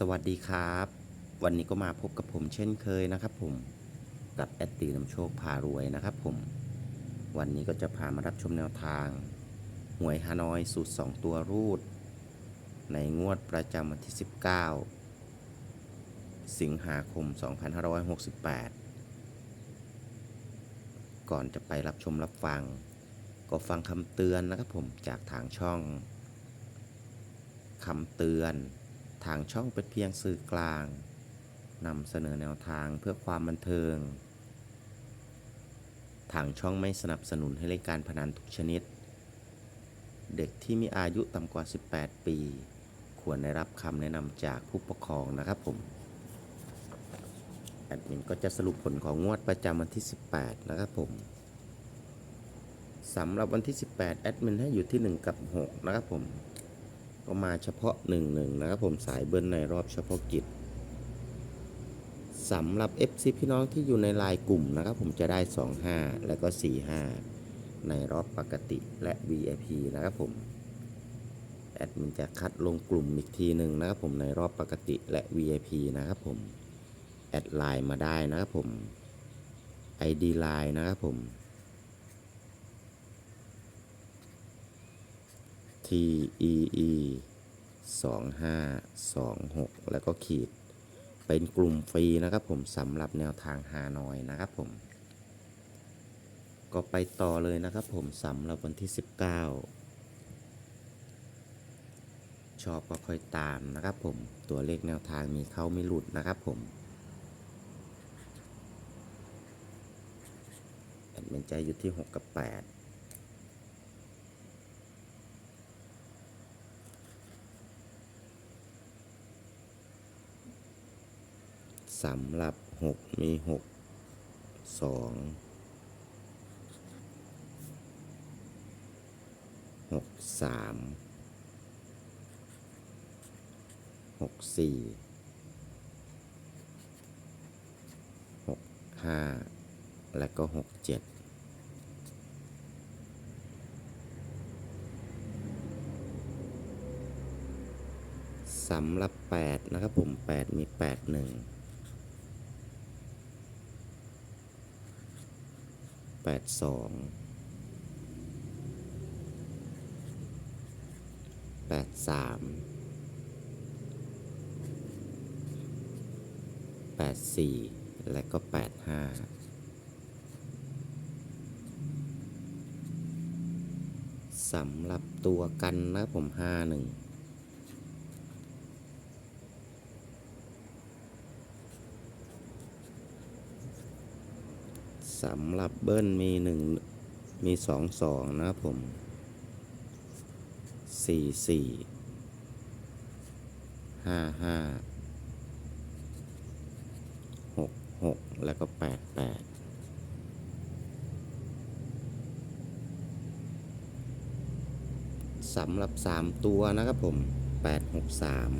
สวัสดีครับ วันนี้ก็มาพบกับผมเช่นเคยนะครับผมกับแอดตีนำโชคพารวยนะครับผมวันนี้ก็จะพามารับชมแนวทาง หวยฮานอยสูตร 2 ตัวรูด ในงวดประจำวันที่ 19 สิงหาคม 2568 ก่อนจะไปรับชมรับฟัง ก็ฟังคำเตือนนะครับผมจากทางช่องคำเตือน ทางช่องเป็นเพียงสื่อกลางนำเสนอแนวทางเพื่อความบันเทิง ทางช่องไม่สนับสนุนให้เล่นการพนันทุกชนิด เด็กที่มีอายุต่ำกว่า 18 ปี ควรได้รับคำแนะนำจากผู้ปกครองนะครับผม แอดมินก็จะสรุปผลของงวดประจำวันที่ 18 นะครับผมสำหรับวันที่ 18 แอดมินให้อยู่ที่ 1 กับ 6 นะครับผม ก็มาเฉพาะ1 1นะครับผมสายเบิ้ลในรอบเฉพาะกิจสำหรับ FC พี่น้องที่อยู่ในลน์กลุ่มนะครับผมจะได้ 25 แล้วก็ 45 ในรอบปกติและ VIP นะครับผมแอดมินจะคัดลงกลุ่มอีกทีหนึ่งนะครับผมในรอบปกติและ VIP นะครับผมแอดไลน์มาได้นะครับผม ID ไลน์นะครับผม T E E 2 5 2 6 แล้วก็ขีด เป็นกลุ่มฟรีนะครับผมสำหรับแนวทางฮานอยนะครับผม ก็ไปต่อเลยนะครับผมสำหรับวันที่ 19 ชอบก็ค่อยตามนะครับผม ตัวเลขแนวทางมีเข้าไม่หลุดนะครับผมแอดมินใจอยู่ที่ 6 กับ 8 สำหรับ 6 มี 6 2 6 3 6 4 6 5 และก็ 6 7สำหรับ 8 นะครับผม 8 มี 8 1 82 83 84 และก็ 85สำหรับตัวกันนะผม 51 สำหรับเบิ้ลมีหนึ่งมีสองสองนะครับผมสี่สี่ห้าห้าหกหกแล้วก็แปดแปดสำหรับสามตัวนะครับผมแปดหกสาม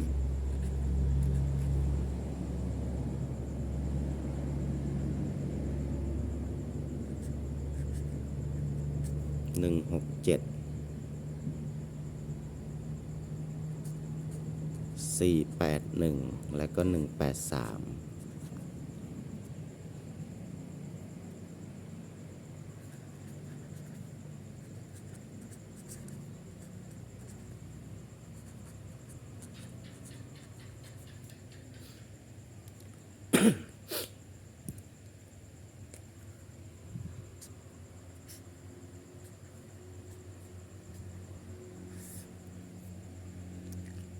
หนึ่งหกเจ็ดสี่แปดหนึ่งแล้วก็หนึ่งแปดสาม